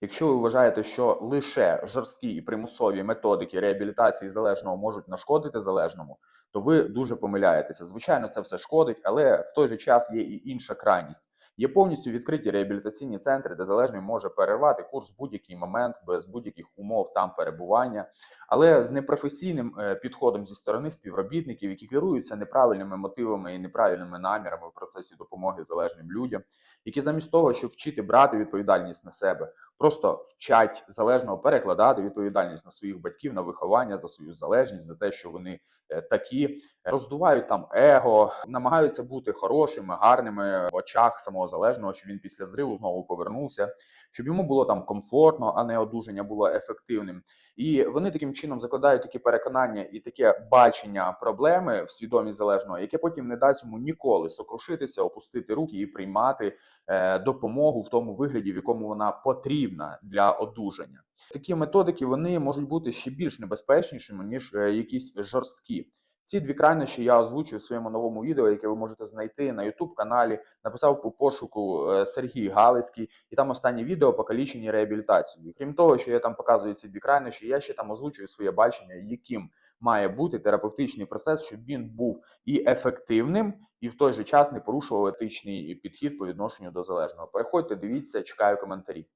Якщо ви вважаєте, що лише жорсткі і примусові методики реабілітації залежного можуть нашкодити залежному, то ви дуже помиляєтеся. Звичайно, це все шкодить, але в той же час є і інша крайність. Є повністю відкриті реабілітаційні центри, де залежний може перервати курс в будь-який момент без будь-яких умов там перебування, але з непрофесійним е, підходом зі сторони співробітників, які керуються неправильними мотивами і неправильними намірами в процесі допомоги залежним людям, які замість того, щоб вчити брати відповідальність на себе, просто вчать залежного перекладати відповідальність на своїх батьків, на виховання за свою залежність, за те, що вони е, такі, роздувають там его, намагаються бути хорошими, гарними в очах самого залежного, щоб він після зриву знову повернувся, щоб йому було там комфортно, а не одужання було ефективним. І вони таким чином закладають такі переконання і таке бачення проблеми в свідомість залежного, яке потім не дасть йому ніколи сокрушитися, опустити руки і приймати е, допомогу в тому вигляді, в якому вона потрібна для одужання. Такі методики вони можуть бути ще більш небезпечнішими ніж е, якісь жорсткі. Ці дві крайнощі я озвучую в своєму новому відео, яке ви можете знайти на youtube каналі. Написав по пошуку е, Сергій Галицький, і там останнє відео покалічені реабілітацією. Крім того, що я там показую ці дві крайнощі, я ще там озвучую своє бачення, яким має бути терапевтичний процес, щоб він був і ефективним, і в той же час не порушував етичний підхід по відношенню до залежного. Переходьте, дивіться, чекаю коментарі.